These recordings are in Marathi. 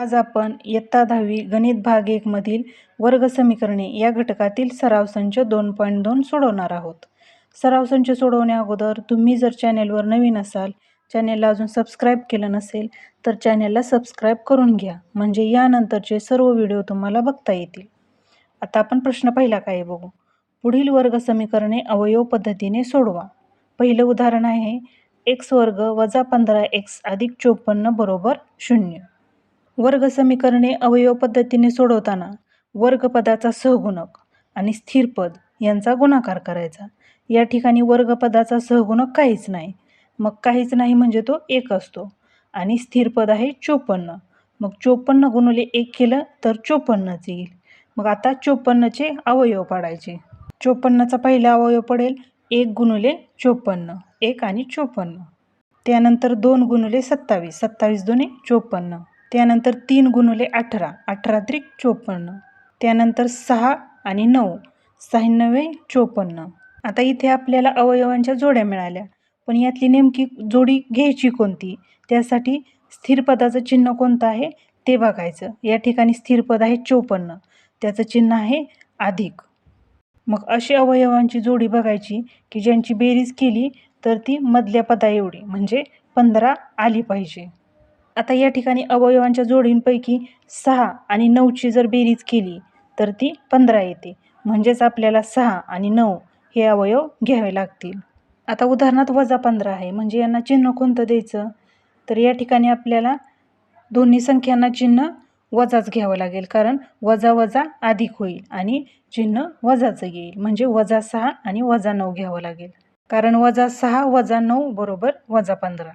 आज आपण इयत्ता दहावी गणित भाग एकमधील वर्ग समीकरणे या घटकातील सराव संच दोन पॉईंट दोन सोडवणार आहोत. सराव संच सोडवण्या अगोदर तुम्ही जर चॅनेलवर नवीन असाल चॅनेलला अजून सबस्क्राईब केलं नसेल तर चॅनेलला सबस्क्राईब करून घ्या म्हणजे यानंतरचे सर्व व्हिडिओ तुम्हाला बघता येतील. आता आपण प्रश्न पहिला काय बघू? पुढील वर्ग समीकरणे अवयव पद्धतीने सोडवा. पहिलं उदाहरण आहे एक्स वर्ग वजा पंधरा एक्स अधिक चोपन्न बरोबर शून्य. वर्ग समीकरणे अवयव पद्धतीने सोडवताना वर्गपदाचा सहगुणक आणि स्थिरपद यांचा गुणाकार करायचा. या ठिकाणी वर्गपदाचा सहगुणक काहीच नाही. मग काहीच नाही म्हणजे तो एक असतो. आणि स्थिरपद आहे चोपन्न. मग चोपन्न गुणुले एक केलं तर चोपन्नच येईल. मग आता चोपन्नचे अवयव पाडायचे. चोपन्नचा पहिला अवयव पडेल एक गुणुले चोपन्न एक आणि चोपन्न. त्यानंतर दोन गुणुले सत्तावीस सत्तावीस दोन्ही चोपन्न. त्यानंतर तीन गुणुले अठरा अठरा त्रिक चोपन्न त्यानंतर सहा आणि नऊ सहानवे चोपन्न. आता इथे आपल्याला अवयवांच्या जोड्या मिळाल्या पण यातली नेमकी जोडी घ्यायची कोणती? त्यासाठी स्थिर पदाचं चिन्ह कोणतं आहे? ते बघायचं. या ठिकाणी स्थिर पद आहे चोपन्न. त्याचं चिन्ह आहे अधिक. मग अशी अवयवांची जोडी बघायची की ज्यांची बेरीज केली तर ती मधल्या पदा एवढी म्हणजे पंधरा आली पाहिजे. आता या ठिकाणी अवयवांच्या जोडींपैकी सहा आणि नऊची जर बेरीज केली तर ती पंधरा येते. म्हणजेच आपल्याला सहा आणि नऊ हे अवयव घ्यावे लागतील. आता उदाहरणार्थ वजा पंधरा आहे म्हणजे यांना चिन्ह कोणतं द्यायचं? तर या ठिकाणी आपल्याला दोन्ही संख्यांना चिन्ह वजाच घ्यावं लागेल कारण वजा वजा अधिक होईल आणि चिन्ह वजाचं येईल. म्हणजे वजा सहा आणि वजा नऊ घ्यावं लागेल. कारण वजा सहा वजा नऊ बरोबर वजा पंधरा.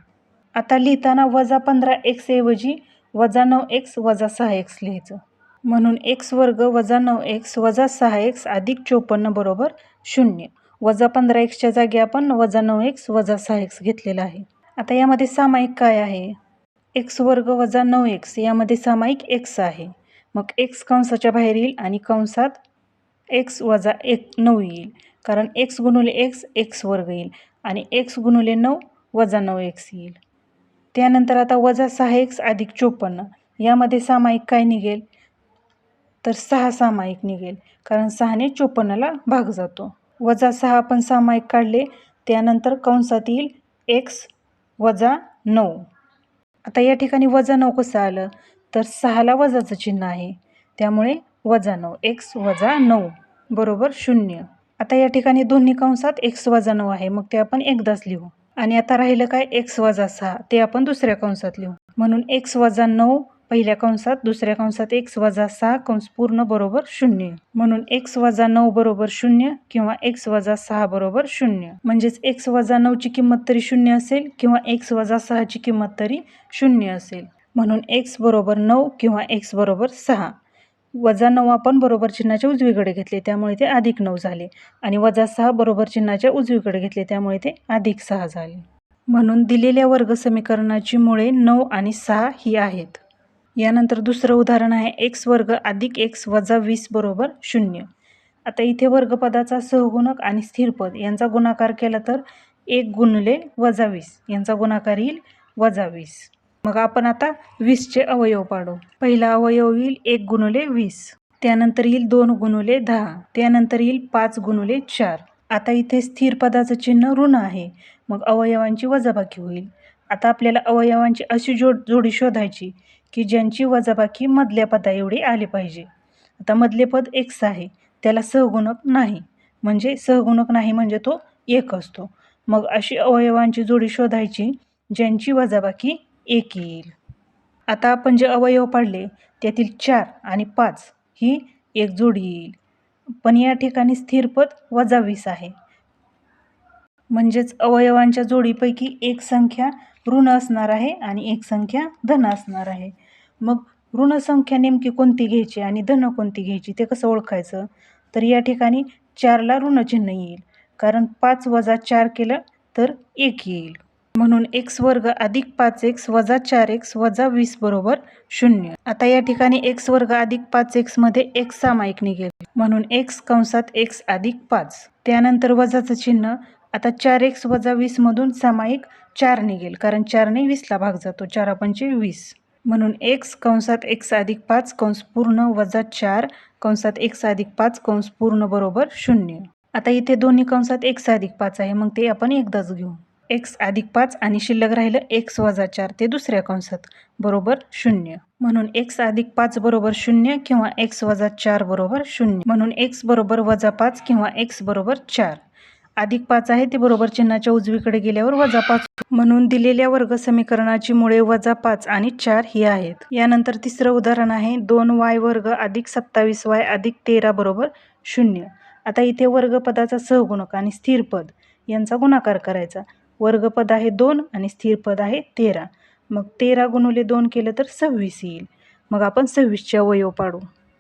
आता लिहिताना वजा पंधरा एक्सऐवजी वजा नऊ एक्स वजा सहा एक्स लिहायचं. म्हणून एक्स वर्ग वजा नऊ एक्स वजा सहा एक्स अधिक चोपन्न बरोबर शून्य. वजा पंधरा एक्सच्या जागी आपण वजा नऊ एक्स वजा सहा एक्स घेतलेला आहे. आता यामध्ये सामायिक काय आहे? एक्स वर्ग वजा नऊ एक्स यामध्ये सामायिक एक्स आहे. मग एक्स कंसाच्या बाहेर येईल आणि कंसात एक्स वजा एक नऊ येईल. कारण एक्स गुणुले एक्स एक्स वर्ग येईल. आणि एक्स गुणुले नऊ वजा नऊ एक्स येईल. त्यानंतर आता वजा सहा एक्स अधिक चोपन्न. यामध्ये सामायिक काय निघेल? तर सहा सामायिक निघेल. कारण सहाने चोपन्नला भाग जातो. वजा सहा आपण सामायिक काढले. त्यानंतर कंसात येईल एक्स वजा नऊ. आता या ठिकाणी वजा नऊ कसं आलं? तर सहाला वजाचं चिन्ह आहे. त्यामुळे वजा नऊ. एक्स वजा नऊ. बरोबर शून्य. आता या ठिकाणी दोन्ही कंसात एक्स वजा नऊ आहे. मग ते आपण एकदाच लिहू. आणि आता राहिलं काय? एक्स वजा सहा. ते आपण दुसऱ्या कंसात लिहू. म्हणून एक्स वजा नऊ पहिल्या कंसात दुसऱ्या कंसात एक्स वजा सहा कंस पूर्ण बरोबर शून्य. म्हणून एक्स वजा नऊ बरोबर शून्य किंवा एक्स वजा सहा बरोबर शून्य. म्हणजेच एक्स वजा नऊची किंमत तरी शून्य असेल किंवा एक्स वजा सहाची किंमत तरी शून्य असेल. म्हणून एक्स बरोबर नऊ किंवा एक्स बरोबर सहा. वजा नऊ आपण बरोबर चिन्हाच्या उजवीकडे घेतले त्यामुळे ते अधिक नऊ झाले. आणि वजा सहा बरोबर चिन्हाच्या उजवीकडे घेतले त्यामुळे ते अधिक सहा झाले. म्हणून दिलेल्या वर्ग समीकरणाची मुळे नऊ आणि सहा ही आहेत. यानंतर दुसरं उदाहरण आहे एक्स वर्ग अधिक एक्स वजा वीस बरोबर शून्य. आता इथे वर्गपदाचा सहगुणक आणि स्थिरपद यांचा गुणाकार केला तर एक गुणले वजा वीस. यांचा गुणाकार येईल वजा वीस. मग आपण आता वीसचे अवयव पाडू. पहिला अवयव येईल एक गुणुले वीस. त्यानंतर येईल दोन गुणुले दहा. त्यानंतर येईल पाच गुणुले चार. आता इथे स्थिर पदाचं चिन्ह ऋण आहे. मग अवयवांची वजाबाकी होईल. आता आपल्याला अवयवांची अशी जोड जोडी शोधायची की ज्यांची वजाबाकी मधल्या पदा एवढी आली पाहिजे. आता मधले पद एक्स आहे. त्याला सहगुणक नाही. म्हणजे सहगुणक नाही म्हणजे तो एक असतो. मग अशी अवयवांची जोडी शोधायची ज्यांची वजाबाकी एक येईल. आता आपण जे अवयव पाडले त्यातील चार आणि पाच ही एक जोडी येईल. पण या ठिकाणी स्थिरपद वजा वीस आहे. म्हणजेच अवयवांच्या जोडीपैकी एक संख्या ऋण असणार आहे आणि एक संख्या धन असणार आहे. मग ऋण संख्या नेमकी कोणती घ्यायची आणि धन कोणती घ्यायची ते कसं ओळखायचं? तर या ठिकाणी चारला ऋणचिन्ह येईल. कारण पाच वजा चार केलं तर एक येईल. म्हणून एक्स वर्ग अधिक पाच एक्स वजा चार एक्स वजा वीस बरोबर शून्य. आता या ठिकाणी एक्स वर्ग अधिक पाच एक्समध्ये एक्स सामायिक निघेल. म्हणून एक्स कंसात एक्स अधिक पाच. त्यानंतर वजाचं चिन्ह. आता चार एक्स वजा वीसमधून सामायिक चार निघेल. कारण चारने वीसला भाग जातो. चार पंचे वीस. म्हणून एक्स कंसात एक्स अधिक पाच कंस पूर्ण वजा चार कंसात एक्स अधिक पाच कंस पूर्ण बरोबर शून्य. आता इथे दोन्ही कंसात एक्स अधिक पाच आहे. मग ते आपण एकदाच घेऊ. एक्स अधिक पाच आणि शिल्लक राहिलं एक्स वजा चार ते दुसऱ्या कंसात. बरोबर शून्य. म्हणून एक्स अधिक पाच बरोबर शून्य किंवा एक्स वजा चार बरोबर शून्य. म्हणून एक्स बरोबर वजा पाच किंवा एक्स बरोबर चार. अधिक पाच आहे ते बरोबर चिन्हाच्या उजवीकडे गेल्यावर वजा पाच म्हणून दिलेल्या वर्ग समीकरणाची मुळे वजा पाच आणि चार ही आहेत. यानंतर तिसरं उदाहरण आहे. दोन वाय वर्ग अधिक सत्तावीस वाय अधिक तेरा बरोबर शून्य. आता इथे वर्गपदाचा सहगुणक आणि स्थिर पद यांचा गुणाकार करायचा. वर्गपद आहे दोन आणि स्थिर पद आहे तेरा. मग तेरा गुणुले दोन केलं तर सव्वीस येईल. मग आपण सव्वीसचे अवयव पाडू.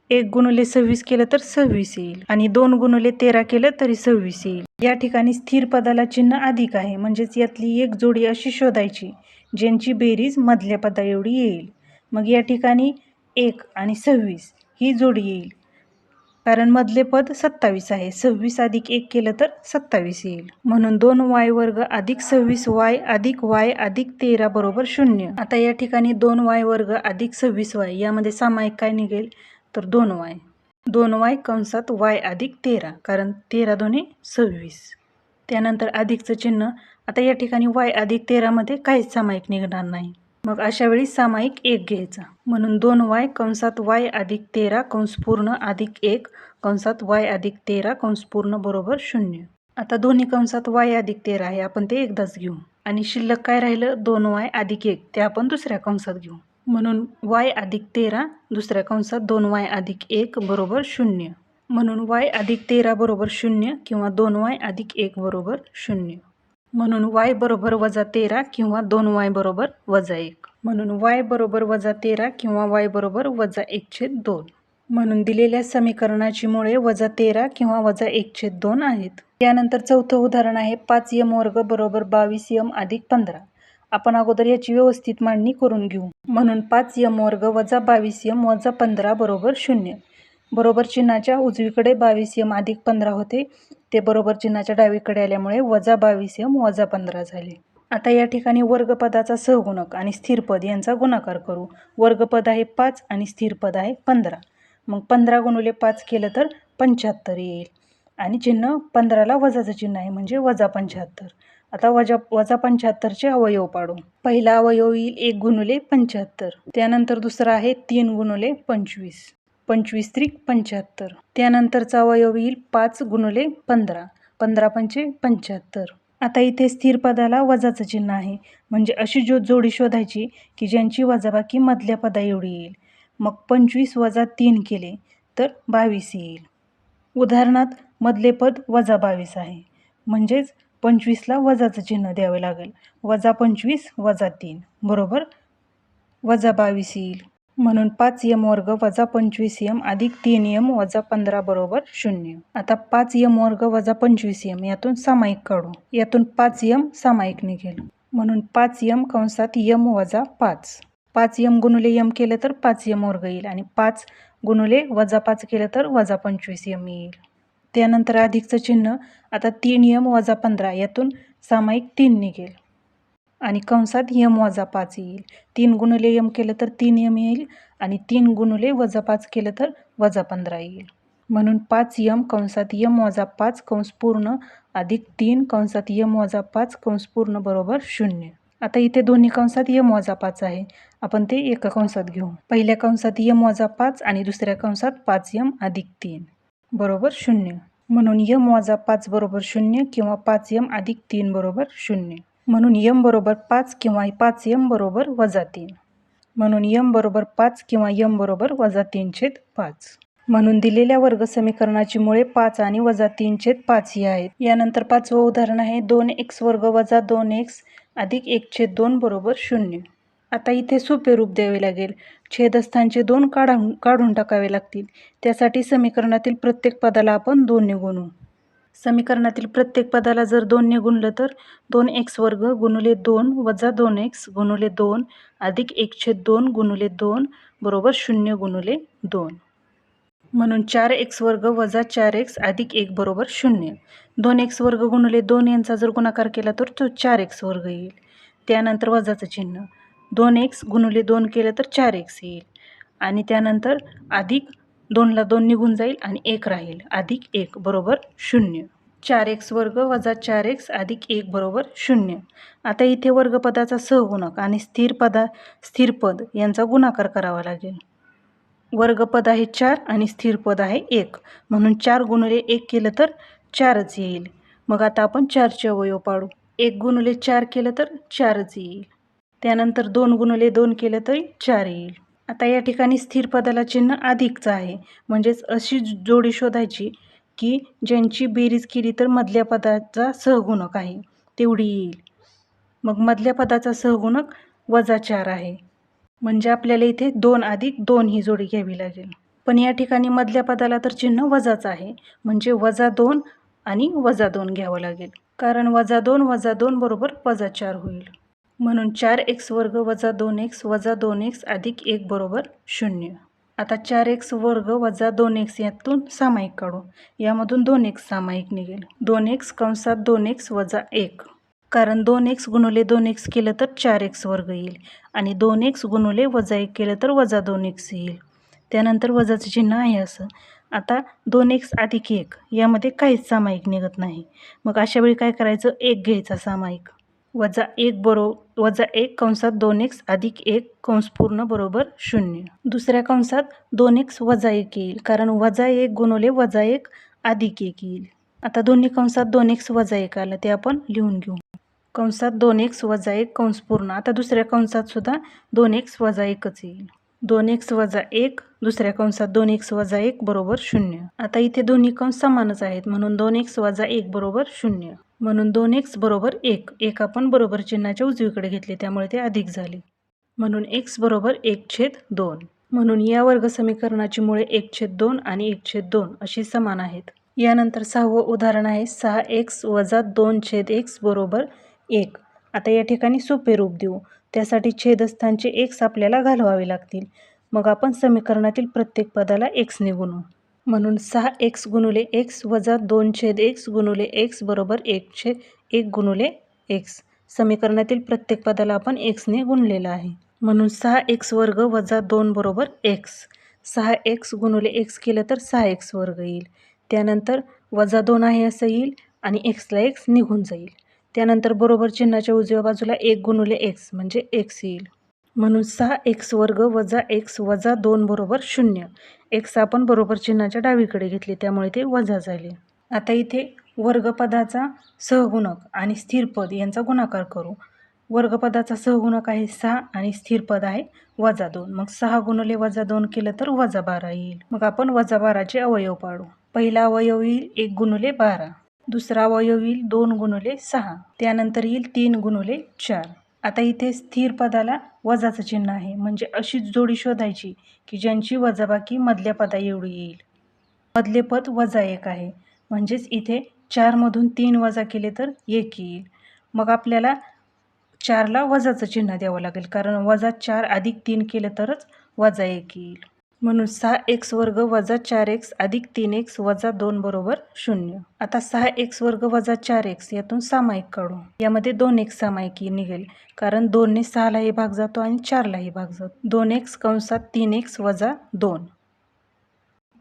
एक गुणुले सव्वीस केलं तर सव्वीस येईल आणि दोन गुणुले तेरा केलं तरी सव्वीस येईल. या ठिकाणी स्थिर पदाला चिन्ह अधिक आहे. म्हणजेच यातली एक जोडी अशी शोधायची ज्यांची बेरीज मधल्या पदा एवढी येईल. मग या ठिकाणी एक आणि सव्वीस ही जोडी येईल. कारण मधले पद सत्तावीस आहे. सव्वीस अधिक एक केलं तर सत्तावीस येईल. म्हणून दोन वाय वर्ग अधिक सव्वीस वाय अधिक वाय अधिक तेरा बरोबर शून्य. आता या ठिकाणी दोन वाय वर्ग अधिक सव्वीस वाय यामध्ये सामायिक काय निघेल? तर दोन वाय. दोन वाय कंसात वाय अधिक तेरा कारण तेरा दोन्ही सव्वीस. त्यानंतर अधिकचं चिन्ह. आता या ठिकाणी वाय अधिक तेरामध्ये काहीच सामायिक निघणार नाही. मग अशा वेळी सामायिक एक घ्यायचा. म्हणून दोन वाय कंसात वाय अधिक तेरा कंस पूर्ण अधिक एक कंसात वाय अधिक तेरा कंस पूर्ण बरोबर शून्य. आता दोन्ही कंसात वाय अधिक तेरा आहे आपण ते एकदाच घेऊ. आणि शिल्लक काय राहिलं? दोन वाय अधिक एक ते आपण दुसऱ्या कंसात घेऊ. म्हणून वाय अधिक तेरा दुसऱ्या कंसात दोन वाय अधिक एक बरोबर शून्य. म्हणून वाय अधिक तेरा बरोबर शून्य किंवा दोन वाय अधिक एक बरोबर शून्य. म्हणून वाय बरोबर वजा तेरा किंवा दोन वाय बरोबर वजा एक. म्हणून वाय बरोबर वजा तेरा किंवा वाय बरोबर वजा एकशे दोन. म्हणून दिलेल्या समीकरणाची मुळे वजा तेरा किंवा वजा एकशे दोन आहेत. यानंतर चौथं उदाहरण आहे पाच यम वर्ग बरोबर बावीस यम अधिक पंधरा. आपण अगोदर याची व्यवस्थित मांडणी करून घेऊ. म्हणून पाच यम वर्ग वजा बावीस यम वजा पंधरा बरोबर शून्य. बरोबर चिन्हाच्या उजवीकडे बावीस यम अधिक पंधरा होते. ते बरोबर चिन्हाच्या डावीकडे आल्यामुळे वजा बावीस यम वजा पंधरा झाले. आता या ठिकाणी वर्गपदाचा सहगुणक आणि स्थिरपद यांचा गुणाकार करू. वर्गपद आहे पाच आणि स्थिरपद आहे पंधरा. मग पंधरा गुणुले पाच केलं तर पंच्याहत्तर येईल. आणि चिन्ह पंधराला वजाचं चिन्ह आहे म्हणजे वजा पंच्याहत्तर. आता वजा वजा पंच्याहत्तरचे अवयव पाडू. पहिला अवयव येईल एक गुणुले पंच्याहत्तर. त्यानंतर दुसरा आहे तीन गुणुले पंचवीस. पंचवीस त्रिक पंच्याहत्तर. त्यानंतरचा अवयव येईल पाच गुणले पंधरा. पंधरा पंचे पंच्याहत्तर. आता इथे स्थिर पदाला वजाचं चिन्ह आहे. म्हणजे अशी जो जोडी शोधायची की ज्यांची वजाबाकी मधल्या पदा एवढी येईल. मग पंचवीस वजा तीन केले तर बावीस येईल. उदाहरणात मधले पद वजा बावीस आहे. म्हणजेच पंचवीसला वजाचं चिन्ह द्यावे लागेल. वजा पंचवीस वजा तीन. बरोबर? वजा बावीस येईल. म्हणून पाच यम वर्ग वजा पंचवीस यम अधिक तीन यम वजा पंधरा बरोबर शून्य. आता पाच यम वर्ग वजा पंचवीस यम यातून सामायिक काढू. यातून पाच यम सामायिक निघेल म्हणून पाच यम कंसात यम वजा पाच. पाच यम गुणुले यम केलं तर पाच यम वर्ग येईल आणि पाच गुणुले वजा पाच केलं तर वजा पंचवीस यम येईल. त्यानंतर अधिकचं चिन्ह आता तीन यम वजा पंधरा यातून सामायिक तीन निघेल आणि कंसात यम वजा पाच येईल. तीन गुणले यम केलं तर तीन यम येईल आणि तीन गुणले वजा पाच केलं तर वजा पंधरा येईल. म्हणून पाच यम कंसात यम वजा पाच कंस पूर्ण अधिक तीन कंसात यम वजा पाच कंस पूर्ण बरोबर शून्य. आता इथे दोन्ही कंसात यम वजा पाच आहे. आपण ते एका कंसात घेऊ. पहिल्या कंसात यम वजा पाच आणि दुसऱ्या कंसात पाच यम अधिक तीन बरोबर शून्य. म्हणून यम वजा पाच बरोबर शून्य किंवा पाच यम अधिक तीन बरोबर शून्य. म्हणून यम बरोबर पाच किंवा पाच यम बरोबर वजा तीन. म्हणून यम बरोबर पाच किंवा यम बरोबर वजा तीन छेद पाच. म्हणून दिलेल्या वर्ग समीकरणाची मुळे पाच आणि वजा तीन छेद पाच ही आहेत. यानंतर पाचवं उदाहरण आहे दोन एक्स वर्ग वजा दोन एक्स अधिक एक छेद दोन बरोबर शून्य. आता इथे सोपे रूप द्यावे लागेल. छेदस्थानचे दोन काढून काढून टाकावे लागतील. त्यासाठी समीकरणातील प्रत्येक पदाला आपण दोनने गुणू समीकरणातील प्रत्येक पदाला जर दोनने गुणलं तर दोन एक्स वर्ग गुणुले दोन वजा दोन एक्स गुणुले दोन अधिक एक छेद दोन गुणुले दोन बरोबर शून्य गुणुले दोन. म्हणून चार एक्स वर्ग वजा चार एक्स अधिक एक बरोबर शून्य. दोन एक्स वर्ग गुणुले दोन यांचा जर गुणाकार केला तर तो चार एक्स वर्ग येईल. त्यानंतर वजाचं चिन्ह. दोन एक्स गुणुले दोन केलं तर चार एक्स येईल. आणि त्यानंतर अधिक दोनला दोन निघून जाईल आणि एक राहील. अधिक एक बरोबर शून्य. चार एक्स वर्ग वजा चार एक्स अधिक एक बरोबर शून्य. आता इथे वर्गपदाचा सहगुणक आणि स्थिर पदा स्थिर पद यांचा गुणाकार करावा लागेल. वर्गपद आहे चार आणि स्थिर पद आहे एक. म्हणून चार गुणले एक केलं तर चारच येईल. मग आता आपण चारचे अवयव पाडू. एक गुणले चार केलं तर चारच येईल. त्यानंतर दोन गुणले दोन केलं तरी चार येईल. आता या ठिकाणी स्थिर पदाला चिन्ह अधिकचं आहे. म्हणजेच अशी जोडी शोधायची की ज्यांची बेरीज केली तर मधल्या पदाचा सहगुणक आहे. तेवढी येईल. मग मधल्या पदाचा सहगुणक वजा चार आहे. म्हणजे आपल्याला इथे दोन अधिक दोन ही जोडी घ्यावी लागेल. पण या ठिकाणी मधल्या पदाला तर चिन्ह वजाच आहे. म्हणजे वजा दोन आणि वजा दोन घ्यावं लागेल. कारण वजा दोन वजा दोन बरोबर वजा चार होईल. म्हणून चार एक्स वर्ग वजा दोन एक्स वजा दोन एक्स अधिक एक बरोबर शून्य आता चार एक्स वर्ग वजा दोन एक्स यातून सामायिक काढू यामधून दोन एक्स सामायिक निघेल दोन एक्स कंसात दोन एक्स वजा एक कारण दोन एक्स गुणुले दोन एक्स केलं तर चार एक्स वर्ग येईल आणि दोन एक्स गुणुले वजा एक केलं तर वजा दोन एक्स येईल त्यानंतर वजाचं चिन्ह आहे असं आता दोन एक्स अधिक एक यामध्ये काहीच सामायिक निघत नाही मग अशा वेळी काय करायचं एक घ्यायचा सामायिक वजा एक बरो वजा एक कंसात दोन एक्स अधिक एक कंस पूर्ण बरोबर शून्य. दुसऱ्या कंसात दोन एक्स वजा एक येईल कारण वजा एक गुणवले वजा एक अधिक एक येईल. आता दोन्ही कंसात दोन एक्स वजा एक आलं ते आपण लिहून घेऊ. कंसात दोन एक्स वजा एक कंस पूर्ण आता दुसऱ्या कंसात सुद्धा दोन एक्स वजा एकच येईल. दोन एक्स वजा एक दुसऱ्या कंसात दोन एक्स वजा एक बरोबर शून्य. आता इथे दोन्ही कंस समानच आहेत म्हणून दोन एक्स वजा एक बरोबर शून्य. म्हणून दोन एक्स बरोबर एक एक आपण बरोबर चिन्हाच्या उजवीकडे घेतले त्यामुळे ते अधिक झाले. म्हणून एक्स बरोबर एक छेद दोन. म्हणून या वर्ग समीकरणाची मुळे एक छेद दोन आणि एक छेद दोन अशी समान आहेत. यानंतर सहावं उदाहरण आहे सहा एक्स वजा दोन छेद एक्स बरोबर एक. आता या ठिकाणी सोपे रूप देऊ. त्यासाठी छेदस्थानचे एक्स आपल्याला घालवावे लागतील. मग आपण समीकरणातील प्रत्येक पदाला एक्सने गुणू म्हणून सहा एक्स गुणुले एक्स वजा दोन छेद एक्स गुणुले एक्स बरोबर एक छेद एक गुणुले एक्स. समीकरणातील प्रत्येक पदाला आपण एक्सने गुणलेलं आहे. म्हणून सहा एक्स वर्ग वजा दोन बरोबर एक्स. सहा एक्स गुणुले एक्स केलं तर सहा एक्स वर्ग येईल. त्यानंतर वजा दोन आहे असं येईल आणि एक्सला एक्स निघून जाईल. त्यानंतर बरोबर चिन्हाच्या उजव्या बाजूला एक गुणुले एक्स म्हणजे एक्स येईल. म्हणून सहा एक्स वर्ग वजा एक्स वजा दोन बरोबर शून्य. एक्स आपण बरोबर चिन्हाच्या डावीकडे घेतले त्यामुळे ते वजा झाले. आता इथे वर्गपदाचा सहगुणक आणि स्थिरपद यांचा गुणाकार करू. वर्गपदाचा सहगुणक आहे सहा आणि स्थिरपद आहे वजा दोन. मग सहा गुणले वजा दोन केलं तर वजा बारा येईल. मग आपण वजा बाराचे अवयव पाडू. पहिला अवयव येईल एक गुणुले बारा. दुसरा अवयव येईल दोन गुणुले सहा. त्यानंतर येईल तीन गुणुले चार. आता इथे स्थिर पदाला वजाचं चिन्ह आहे. म्हणजे अशीच जोडी शोधायची की ज्यांची वजाबाकी मधल्या पदा एवढी येईल. मधले पद वजा एक आहे. म्हणजेच इथे चारमधून तीन वजा केले तर एक येईल. मग आपल्याला चारला वजाचं चिन्ह द्यावं लागेल. कारण वजा चार अधिक तीन केलं तरच वजा एक येईल. म्हणून सहा एक्स वर्ग वजा चार एक्स अधिक तीन एक्स वजा दोन बरोबर शून्य. आता सहा एक्स वर्ग वजा चार एक्स यातून सामायिक काढू. यामध्ये दोन एक्स सामायिक निघेल. कारण दोनने सहालाही भाग जातो आणि चारलाही भाग जातो. दोन एक्स कंसात तीन एक्स वजा दोन.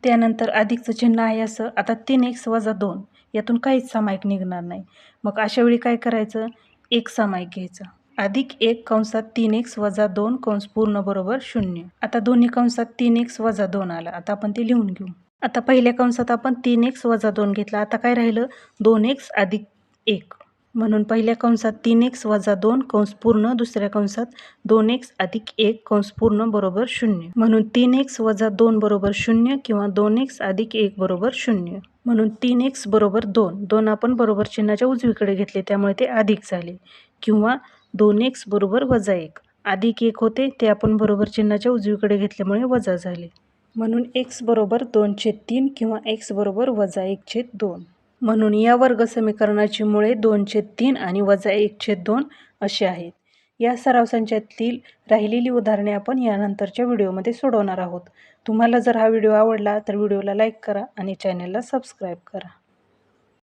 त्यानंतर अधिकचं चिन्ह आहे असं. आता तीन एक्स वजा दोन. यातून काहीच सामायिक निघणार नाही. मग अशा वेळी काय करायचं? एक सामायिक घ्यायचा. अधिक एक कंसात तीन एक्स वजा दोन कंस पूर्ण बरोबर शून्य. आता दोन्ही कंसात तीन एक्स वजा दोन आला. आता आपण ते लिहून घेऊ. आता पहिल्या कंसात आपण तीन एक्स वजा दोन घेतला. आता काय राहिलं? दोन एक्स अधिक एक. म्हणून पहिल्या कंसात तीन एक्स वजा दोन कंस पूर्ण दुसऱ्या कंसात दोन एक्स अधिक एक कंस पूर्ण बरोबर शून्य. म्हणून तीन एक्स वजा दोन बरोबर शून्य किंवा दोन एक्स अधिक एक बरोबर शून्य. म्हणून तीन एक्स बरोबर दोन. दोन आपण बरोबर चिन्हाच्या उजवीकडे घेतले त्यामुळे ते अधिक झाले. किंवा दोन एक्स बरोबर वजा एक. अधिक एक होते ते आपण बरोबर चिन्हाच्या उजवीकडे घेतल्यामुळे वजा झाले. म्हणून एक्स बरोबर दोन छेद तीन किंवा एक्स बरोबर वजा एक छेद दोन. म्हणून या वर्ग समीकरणाची मुळे दोन छेद तीन आणि वजा एक छेद दोन असे आहेत. या सराव संचातील राहिलेली उदाहरणे आपण यानंतरच्या व्हिडिओमध्ये सोडवणार आहोत. तुम्हाला जर हा व्हिडिओ आवडला तर व्हिडिओला लाईक करा आणि चॅनलला सबस्क्राईब करा.